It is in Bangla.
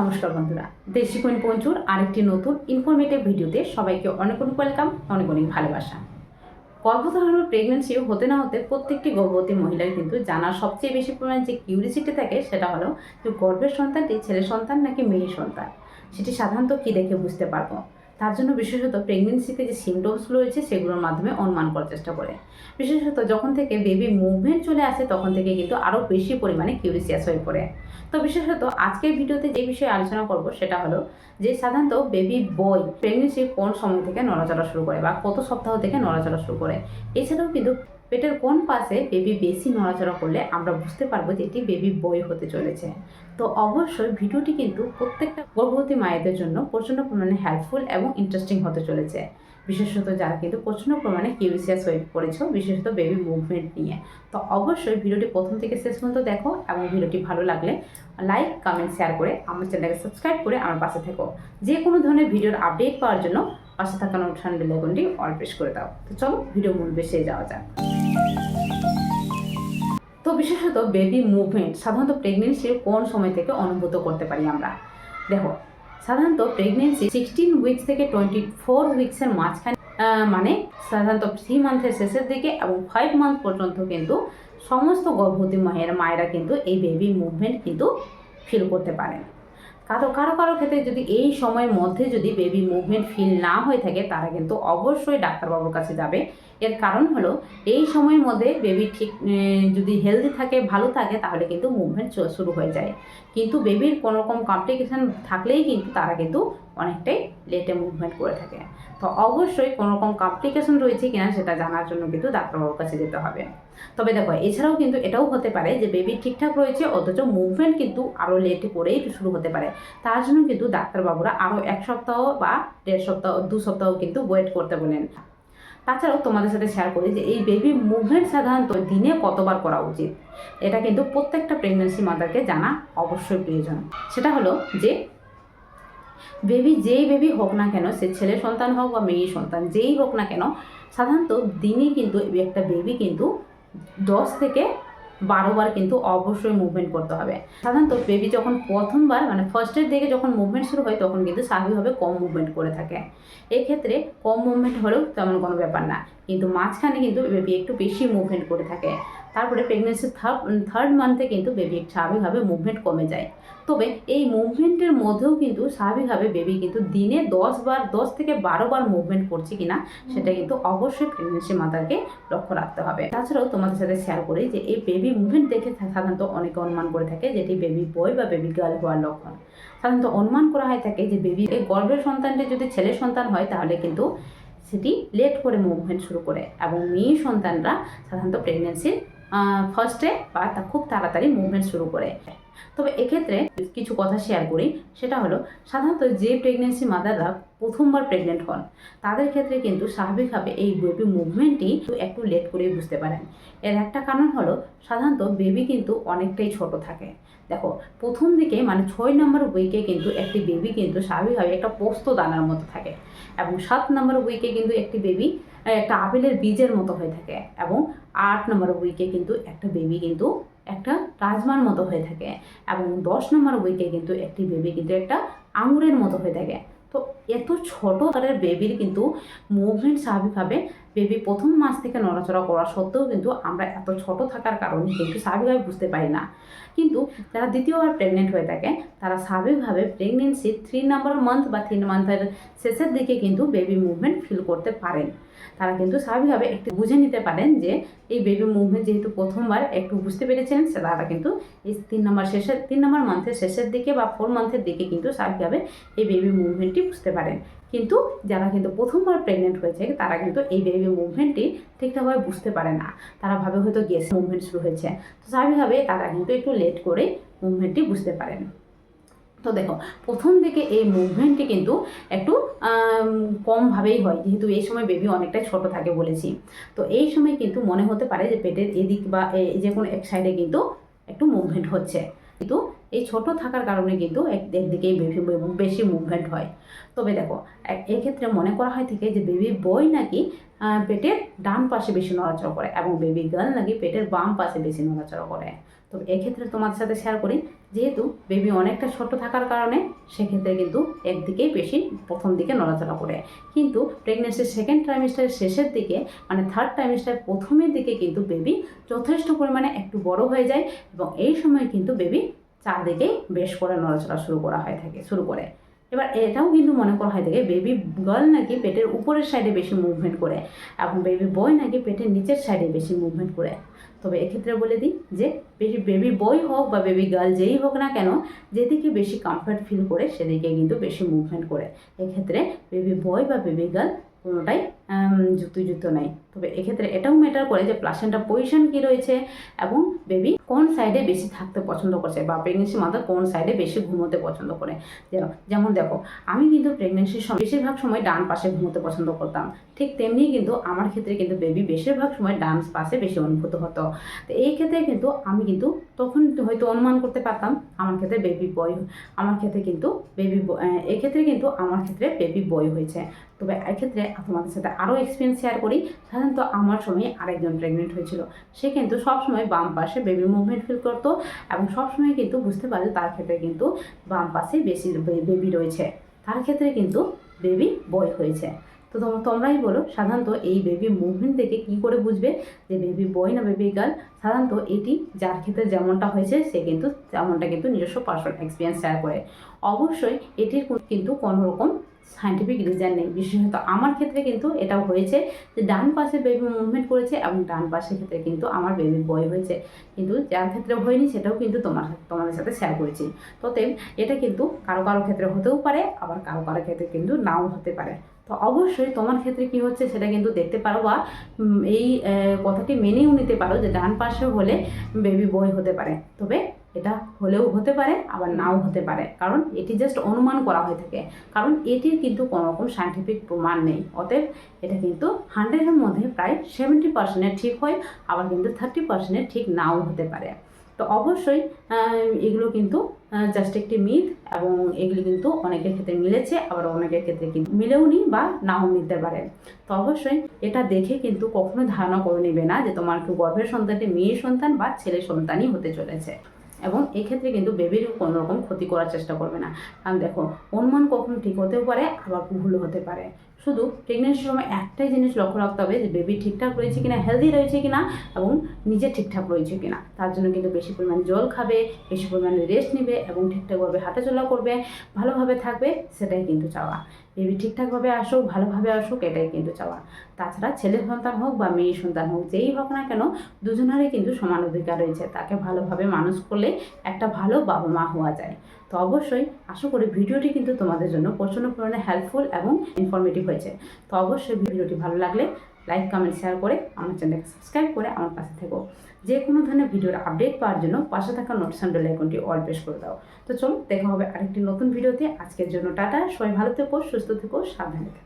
নমস্কার বন্ধুরা, দেশি কোন পঞ্চুর আরেকটি নতুন ইনফরমেটিভ ভিডিওতে সবাইকে অনেক অনেক ওয়েলকাম অনেক অনেক ভালোবাসা। গর্ভধারণ প্রেগনেন্সি হতে না হতে প্রত্যেকটি গর্ভবতী মহিলার কিন্তু জানার সবচেয়ে বেশি পরিমাণ যে কিউরিসিটি থাকে সেটা হলো যে গর্ভের সন্তানটি ছেলে সন্তান নাকি মেয়ে সন্তান? সেটি সাধারণত কি দেখে বুঝতে পারব? তার জন্য বিশেষত প্রেগনেন্সিতে যে সিমটমসগুলো রয়েছে, সেগুলোর মাধ্যমে অনুমান করার চেষ্টা করে। বিশেষত যখন থেকে বেবি মুভমেন্ট চলে আসে, তখন থেকে কিন্তু আরও বেশি পরিমাণে কিউরিসিয়াস হয়ে পড়ে। তো বিশেষত আজকের ভিডিওতে যে বিষয়ে আলোচনা করব, সেটা হলো যে সাধারণত বেবি বই প্রেগনেন্সি কোন সময় থেকে নড়াচড়া শুরু করে বা কত সপ্তাহ থেকে নড়াচড়া শুরু করে। এছাড়াও কিন্তু পেটের কোন পাশে বেবি বেশি নড়াচড়া করলে আমরা বুঝতে পারব যে এটি বেবি বই হতে চলেছে। তো অবশ্যই ভিডিওটি কিন্তু প্রত্যেকটা গর্ভবতী মায়েদের জন্য প্রচণ্ড পরিমাণে হেল্পফুল এবং ইন্টারেস্টিং হতে চলেছে। বিশেষত যারা কিন্তু প্রচণ্ড পরিমাণে কিউরিসিয়াস হয়ে পড়েছ, বিশেষত বেবি মুভমেন্ট নিয়ে। তো অবশ্যই ভিডিওটি প্রথম থেকে শেষ পর্যন্ত দেখো এবং ভিডিওটি ভালো লাগলে লাইক কমেন্ট শেয়ার করে আমার চ্যানেলকে সাবস্ক্রাইব করে আমার পাশে থেকো। যে কোনো ধরনের ভিডিওর আপডেট পাওয়ার জন্য পাশে থাকা নোটিফিকেশন বেল আইকনটি অল প্রেস করে দাও। তো চলো ভিডিও মূল বেশি যাওয়া যাক। তো বিশেষত বেবি মুভমেন্ট সাধারণত প্রেগনেন্সির কোন সময় থেকে অনুভূত করতে পারি আমরা? দেখো, সাধারণত প্রেগনেন্সি সিক্সটিন উইকস থেকে টোয়েন্টি ফোর উইকসের মাঝখানে মানে সাধারণত থ্রি মান্থের শেষের দিকে এবং ফাইভ মান্থ পর্যন্ত কিন্তু সমস্ত গর্ভবতী মায়ের, মায়েরা কিন্তু এই বেবি মুভমেন্ট কিন্তু ফিল করতে পারেন। কারও কারও কারও ক্ষেত্রে যদি এই সময়ের মধ্যে যদি বেবি মুভমেন্ট ফিল না হয়ে থাকে, তারা কিন্তু অবশ্যই ডাক্তারবাবুর কাছে যাবে। এর কারণ হলো, এই সময়ের মধ্যে বেবি ঠিক যদি হেলদি থাকে, ভালো থাকে, তাহলে কিন্তু মুভমেন্ট শুরু হয়ে যায়। কিন্তু বেবির কোনো রকম কমপ্লিকেশান থাকলেই কিন্তু তারা কিন্তু অনেকটাই লেটে মুভমেন্ট করে থাকে। তো অবশ্যই কোনো রকম কমপ্লিকেশন রয়েছে কিনা সেটা জানার জন্য কিন্তু ডাক্তারবাবুর কাছে যেতে হবে। তবে দেখো, এছাড়াও কিন্তু এটাও হতে পারে যে বেবি ঠিকঠাক রয়েছে, অথচ মুভমেন্ট কিন্তু আরও লেট করেই শুরু হতে পারে। তার জন্য কিন্তু ডাক্তারবাবুরা আরও এক সপ্তাহ বা দেড় সপ্তাহ, দু সপ্তাহ কিন্তু ওয়েট করতে বলেন। তাছাড়াও তোমাদের সাথে শেয়ার করি যে এই বেবি মুভমেন্ট সাধারণত দিনে কতবার করা উচিত? এটা কিন্তু প্রত্যেকটা প্রেগনেন্সি মাদারকে জানা অবশ্যই প্রয়োজন। সেটা হলো যে বেবি যেই বেবি হোক না কেন, সে ছেলে সন্তান হোক বা মেয়ে সন্তান যেই হোক না কেন, সাধারণত দিনে কিন্তু একটা বেবি কিন্তু দশ থেকে বারোবার কিন্তু অবশ্যই মুভমেন্ট করতে হবে। সাধারণত বেবি যখন প্রথমবার মানে ফার্স্টের দিকে যখন মুভমেন্ট শুরু হয়, তখন কিন্তু স্বাভাবিকভাবে কম মুভমেন্ট করে থাকে। এক্ষেত্রে কম মুভমেন্ট হলেও তেমন কোনো ব্যাপার না। কিন্তু মাঝখানে কিন্তু বেবি একটু বেশি মুভমেন্ট করে থাকে। তারপরে প্রেগনেন্সির থার্ড থার্ড মান্থে কিন্তু বেবি স্বাভাবিকভাবে মুভমেন্ট কমে যায়। তবে এই মুভমেন্টের মধ্যেও কিন্তু স্বাভাবিকভাবে বেবি কিন্তু দিনে দশ বার, দশ থেকে বারো বার মুভমেন্ট করছে কিনা, সেটা কিন্তু অবশ্যই প্রেগনেন্সি মাতাকে লক্ষ্য রাখতে হবে। তাছাড়াও তোমাদের সাথে শেয়ার করি যে এই বেবি মুভমেন্ট দেখে সাধারণত অনেকে অনুমান করে থাকে যেটি বেবি বয় বা বেবি গার্ল হওয়ার লক্ষণ। সাধারণত অনুমান করা হয় থাকে যে বেবি এই গর্ভের সন্তানটি যদি ছেলে সন্তান হয়, তাহলে কিন্তু সেটি লেট করে মুভমেন্ট শুরু করে এবং মেয়ে সন্তানরা সাধারণত প্রেগনেন্সির ফার্স্টে তা খুব তাড়াতাড়ি মুভমেন্ট শুরু করে। তবে এক্ষেত্রে কিছু কথা শেয়ার করি, সেটা হলো, সাধারণত যে প্রেগনেন্সি মাদাররা প্রথমবার প্রেগনেন্ট হন, তাদের ক্ষেত্রে কিন্তু স্বাভাবিকভাবে এই বেবি মুভমেন্টটি একটু লেট করেই বুঝতে পারেন। এর একটা কারণ হলো, সাধারণত বেবি কিন্তু অনেকটাই ছোট থাকে। দেখো, প্রথম দিকে মানে ছয় নম্বর উইকে কিন্তু একটি বেবি কিন্তু স্বাভাবিকভাবে একটা পোস্ত দানার মতো থাকে এবং সাত নম্বর উইকে কিন্তু একটি বেবি একটা আপেলের বীজের মতো হয়ে থাকে এবং আট নম্বর উইকে কিন্তু একটা বেবি কিন্তু একটা রাজমার মতো হয়ে থাকে এবং দশ নম্বর উইকে কিন্তু একটি বেবি কিন্তু একটা আঙুরের মতো হয়ে থাকে। তো এত ছোট আকারের বেবির কিন্তু মুভমেন্ট স্বাভাবিকভাবে বেবি প্রথম মাস থেকে নড়াচড়া করা সত্ত্বেও কিন্তু আমরা এত ছোট থাকার কারণে কিন্তু স্বাভাবিকভাবে বুঝতে পারি না। কিন্তু যারা দ্বিতীয়বার প্রেগনেন্ট হয়ে থাকে, তারা স্বাভাবিকভাবে প্রেগনেন্সি থ্রি নাম্বার মান্থ বা তিন মান্থের শেষের দিকে কিন্তু বেবি মুভমেন্ট ফিল করতে পারেন। তারা কিন্তু স্বাভাবিকভাবে একটু বুঝে নিতে পারেন যে এই বেবি মুভমেন্ট যেহেতু প্রথমবার, একটু বুঝতে পেরেছেন, তারা কিন্তু এই তিন নম্বর শেষের, তিন নম্বর মান্থের শেষের দিকে বা ফোর মান্থের দিকে কিন্তু স্বাভাবিকভাবে এই বেবি মুভমেন্টটি বুঝতে পারেন। কিন্তু যারা কিন্তু প্রথমবার প্রেগনেন্ট হয়েছে, তারা কিন্তু এই বেবি মুভমেন্টটি ঠিকঠাকভাবে বুঝতে পারে না। তারা ভাবে হয়তো গ্যাস মুভমেন্ট শুরু হয়েছে। তো স্বাভাবিকভাবে তারা কিন্তু একটু লেট করে মুভমেন্টটি বুঝতে পারেন। তো দেখো, প্রথম দিকে এই মুভমেন্টটি কিন্তু একটু কমভাবেই হয়। যেহেতু এই সময় বেবি অনেকটাই ছোট থাকে বলেছি। তো এই সময় কিন্তু মনে হতে পারে যে পেটের এদিক বা এই যে কোনো এক সাইডে কিন্তু একটু মুভমেন্ট হচ্ছে। কিন্তু এই ছোট থাকার কারণে কিন্তু এক- একদিকেই বেশি বেশি মুভমেন্ট হয়। তবে দেখো এক্ষেত্রে মনে করা হয় থেকে যে বেবি বয় নাকি পেটের ডান পাশে বেশি নড়াচড়া করে এবং বেবি গার্ল নাকি পেটের বাম পাশে বেশি নড়াচড়া করে। তো এক্ষেত্রে তোমাদের সাথে শেয়ার করি, যেহেতু বেবি অনেকটা ছোট থাকার কারণে সেক্ষেত্রে কিন্তু একদিকেই বেশি প্রথম দিকে নড়াচড়া করে। কিন্তু প্রেগনেন্সির সেকেন্ড ট্রাইমিস্টারের শেষের দিকে মানে থার্ড ট্রাইমিস্টার প্রথমের দিকে কিন্তু বেবি যথেষ্ট পরিমাণে একটু বড় হয়ে যায় এবং এই সময় কিন্তু বেবি চারদিকেই বেশ করে নড়াচড়া শুরু করা হয়ে থাকে, শুরু করে। এবার এটাও কিন্তু মনে করা হয় থাকে বেবি গার্ল নাকি পেটের উপরের সাইডে বেশি মুভমেন্ট করে এবং বেবি বয় নাকি পেটের নিচের সাইডে বেশি মুভমেন্ট করে। তবে এক্ষেত্রে বলে দিই যে বেশি বেবি বয় হোক বা বেবি গার্ল যেই হোক না কেন, যেদিকে বেশি কমফর্ট ফিল করে, সেদিকে কিন্তু বেশি মুভমেন্ট করে। এক্ষেত্রে বেবি বয় বা বেবি গার্ল কোনোটাই যুক্তিযুক্ত নাই। তবে এক্ষেত্রে এটাও ম্যাটার করে যে প্লাসেন্টার পজিশন কী রয়েছে এবং বেবি কোন সাইডে বেশি থাকতে পছন্দ করছে বা প্রেগনেন্সি মাদার কোন সাইডে বেশি ঘুমোতে পছন্দ করে। যেমন দেখো, আমি কিন্তু প্রেগনেন্সির সময় বেশিরভাগ সময় ডান পাশে ঘুমোতে পছন্দ করতাম। ঠিক তেমনি কিন্তু আমার ক্ষেত্রে কিন্তু বেবি বেশিরভাগ সময় ডান পাশে বেশি অনুভূত হতো। তো এই ক্ষেত্রে কিন্তু আমি কিন্তু তখন হয়তো অনুমান করতে পারতাম, আমার ক্ষেত্রে বেবি বয় আমার ক্ষেত্রে কিন্তু বেবি এক্ষেত্রে কিন্তু আমার ক্ষেত্রে বেবি বয় হয়েছে। তবে এক্ষেত্রে তোমাদের সাথে আরও এক্সপিরিয়েন্স শেয়ার করি, সাধারণত আমার সময় আরেকজন প্রেগনেন্ট হয়েছিল। সে কিন্তু সবসময় বাম পাশে বেবি মুভমেন্ট ফিল করতো এবং সবসময় কিন্তু বুঝতে পারতো তার ক্ষেত্রে কিন্তু বাম পাশে বেশি বেবি রয়েছে। তার ক্ষেত্রে কিন্তু বেবি বয় হয়েছে। তো তোম- তোমরাই বলো, সাধারণত এই বেবি মুভমেন্ট দেখে কী করে বুঝবে যে বেবি বয় না বেবি গার্ল সাধারণত এটি যার ক্ষেত্রে যেমনটা হয়েছে, সে কিন্তু তেমনটা কিন্তু নিজস্ব পার্সোনাল এক্সপিরিয়েন্স শেয়ার করে। অবশ্যই এটির কিন্তু কোনো রকম সাইন্টিফিক রিজন নেই। বিশেষত আমার ক্ষেত্রে কিন্তু এটাও হয়েছে যে ডান পাশে বেবি মুভমেন্ট করেছে এবং ডান পাশের ক্ষেত্রে কিন্তু আমার বেবি বয় হয়েছে। কিন্তু যার ক্ষেত্রে হয়নি সেটাও কিন্তু তোমার তোমাদের সাথে শেয়ার করেছি। ততএব এটা কিন্তু কারও কারও ক্ষেত্রে হতেও পারে, আবার কারও কারও ক্ষেত্রে কিন্তু নাও হতে পারে। তো অবশ্যই তোমার ক্ষেত্রে কি হচ্ছে সেটা কিন্তু দেখতে পারো বা এই কথাটি মেনেও নিতে পারো যে ডান পাশে হলে বেবি বয় হতে পারে। তবে এটা হলেও হতে পারে, আবার নাও হতে পারে। কারণ এটি জাস্ট অনুমান করা হয়ে থাকে। কারণ এটির কিন্তু কোনো রকম সাইন্টিফিক প্রমাণ নেই। অতএব এটা কিন্তু হান্ড্রেডের মধ্যে প্রায় সেভেন্টি পার্সেন্টের ঠিক হয়, আবার কিন্তু থার্টি পার্সেন্টের ঠিক নাও হতে পারে। তো অবশ্যই এগুলো কিন্তু জাস্ট একটি মিথ এবং এগুলি কিন্তু অনেকের ক্ষেত্রে মিলেছে, আবার অনেকের ক্ষেত্রে কিন্তু মিলেও নি বা নাও মিলতে পারে। তো অবশ্যই এটা দেখে কিন্তু কখনো ধারণা করে নেবে না যে তোমার গর্ভের সন্তানটি মেয়ে সন্তান বা ছেলে সন্তানই হতে চলেছে। এবং এক্ষেত্রে কিন্তু বেবির কোনো রকম ক্ষতি করার চেষ্টা করবে না। কারণ দেখো অনুমান কখনো ঠিক হতেও পারে, আবার ভুলও হতে পারে। শুধু প্রেগনেন্সির সময় একটাই জিনিস লক্ষ্য রাখতে হবে যে বেবি ঠিকঠাক রয়েছে কিনা হেলদি রয়েছে কিনা এবং নিজে ঠিকঠাক রয়েছে কিনা। তার জন্য কিন্তু বেশি পরিমাণে জল খাবে, বেশি পরিমাণে রেস্ট নেবে এবং ঠিকঠাকভাবে হাঁটাচলা করবে, ভালোভাবে থাকবে, সেটাই কিন্তু চাওয়া। বেবি ঠিকঠাকভাবে আসুক, ভালোভাবে আসুক, এটাই কিন্তু চাওয়া। তাছাড়া ছেলে সন্তান হোক বা মেয়ে সন্তান হোক, যেই হোক না কেন, দুজনেরই কিন্তু সমান অধিকার রয়েছে। তাকে ভালোভাবে মানুষ করলে একটা ভালো বাবা মা হওয়া যায়। তো অবশ্যই আশা করি ভিডিওটি কিন্তু তোমাদের জন্য প্রচণ্ড পরিমাণে হেল্পফুল এবং ইনফরমেটিভ হয়েছে। তো অবশ্যই ভিডিওটি ভালো লাগলে লাইক কমেন্ট শেয়ার করে আমার চ্যানেলকে সাবস্ক্রাইব করে আমার পাশে থেকো। যে কোনো ধরনের ভিডিওর আপডেট পাওয়ার জন্য পাশে থাকা নোটিশন বেল আইকনটি অল প্রেস করে দাও। তো চলো, দেখা হবে আরেকটি নতুন ভিডিওতে আজকের জন্য টাটা, সবাই ভালো থেকো, সুস্থ থেকো, সাবধানে থেকো।